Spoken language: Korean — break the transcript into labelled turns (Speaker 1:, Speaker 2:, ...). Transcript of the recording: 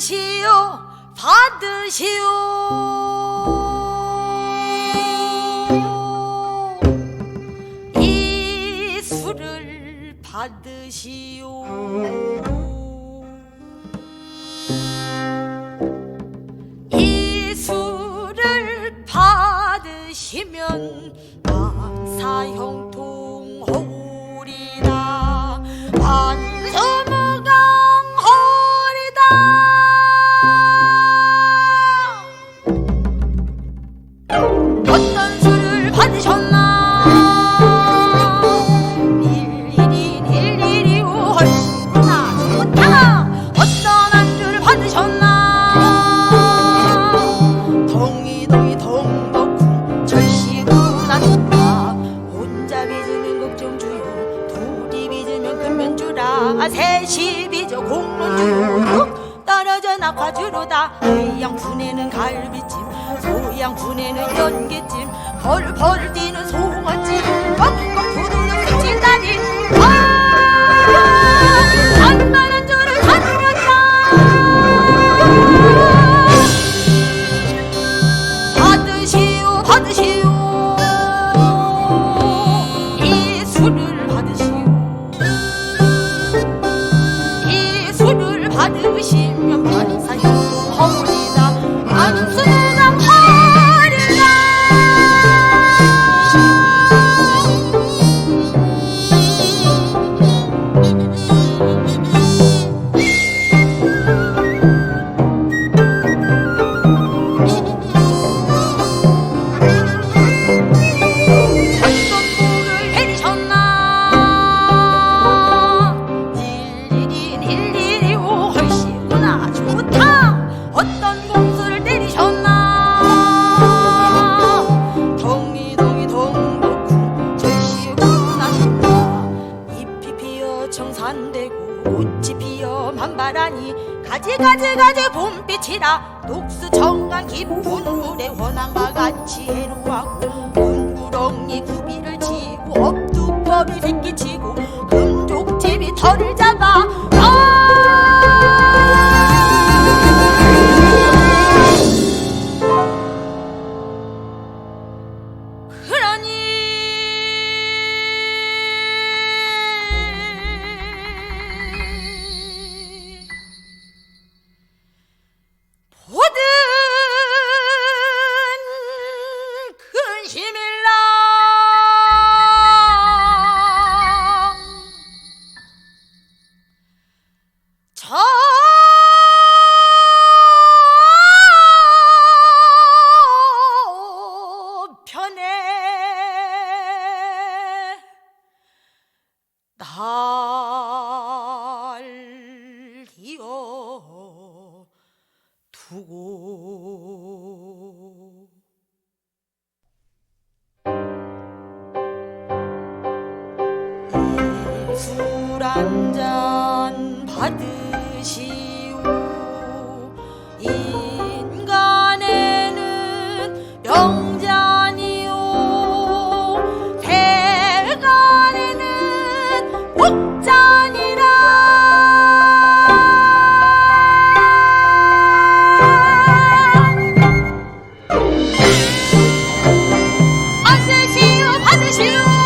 Speaker 1: 받으시오. 받으시오. 이 술을 받으시오. 이 술을 받으시면 만사형통 셋이 빚어 공론주요 떨어져 낙화주로다. 의양분에는 가을비찜 소양분에는 연기찜. 벌벌 뛰는 송어찜 125 헐씨구나. 좋다 어떤 공수를 때리셨나? 동이동이 동복구 절씨구나 싶다. 이 피어 청산되고 꽃이 피어 만바라니 가지가지가지 봄빛이라 녹수 청강 깊은 물에 원앙과 같이 해루하고 문구렁이 구비를 치고 업두법이 새끼치고 금족집이 털을 잡아 날이어 두고. 술한잔 받으시오 you.